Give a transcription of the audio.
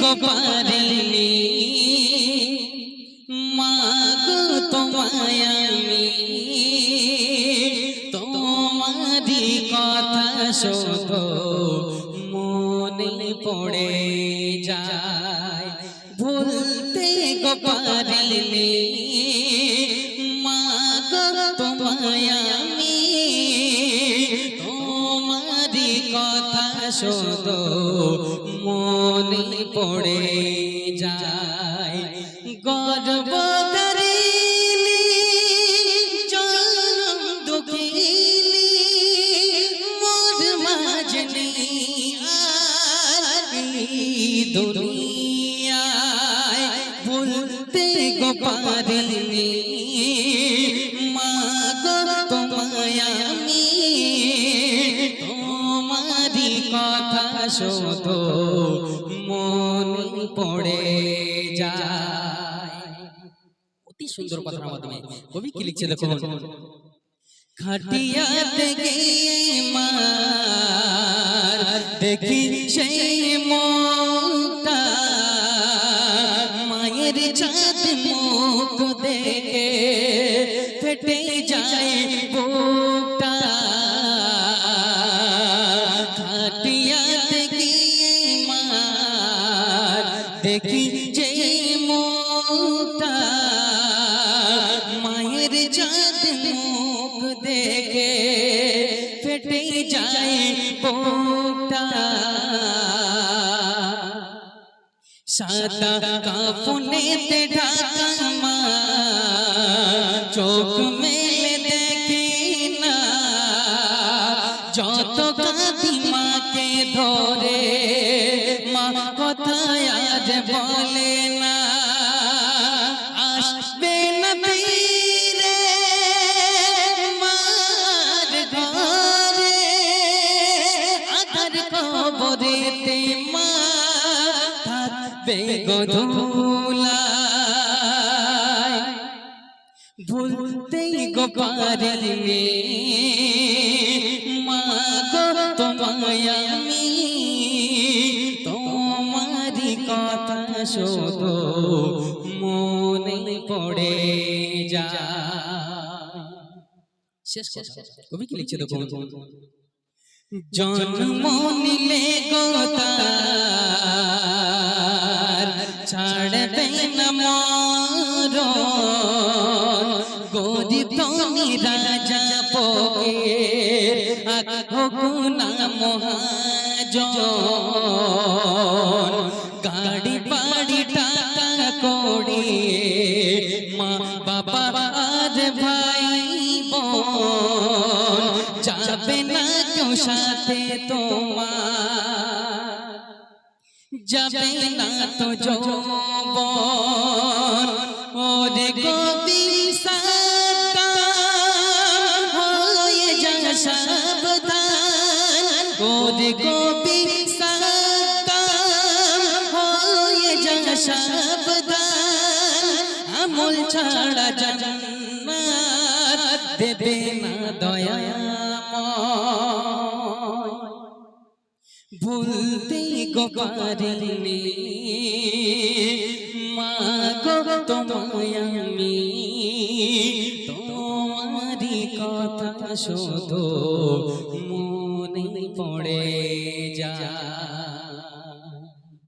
গো পারিনি মা গো তোমায় আমি। তোমারি কথা শোধ মনে পড়ে যায়। ভুলতে গো পারিনি মা তোমায় আমি। তোমারি কথা শোধ মনে পড়ে যায়। গর্ব দুনিয়ায়। ভুলতে গো পারিনি, মা গো তোমায় আমি। তোমারি কথা শোধ মনে পড়ে যায়। অতি সুন্দর কথার মাধ্যমে কবি কি লিখছে দেখুন খাটিয়াতে গিয়ে মার দেখি সেই মায়ের চাঁদ মুখ দেখে ফেটে যায় দেখি যে মুখটা মায়ের চাঁদ মুখ দেখে ফেটে যায় বুকটা সাদা কাফনেতে ঢাকা মা চোখ মেলে দেখি না যত আজ বলে না, আসবে না ফিরে মার ঘরে, আধার কবরেতে মা থাকবে গোধুলায়। ভুলতেই গো পারিনি কথা শোধ মনে পড়ে যায় শেষ কথা কবি কি লিখছে দেখুন জন্ম নিলে গোতার ছাড়বে না মর গরিব রাজা পোকে আগুনা মহাজন। গাড়ি বাড়ি টাকা কড়ি মা বাবা আর ভাই বোন যাবে না কেউ সাথে তোমার যাবে না তো যৌবন ওরে সাবধান, আমল ছাড়া জান্নাত দেবে না দয়াময়। ভুলতে গো পারিনি মা গো তোমায় আমি তোমারি কথা শোধ মনে পড়ে যায়।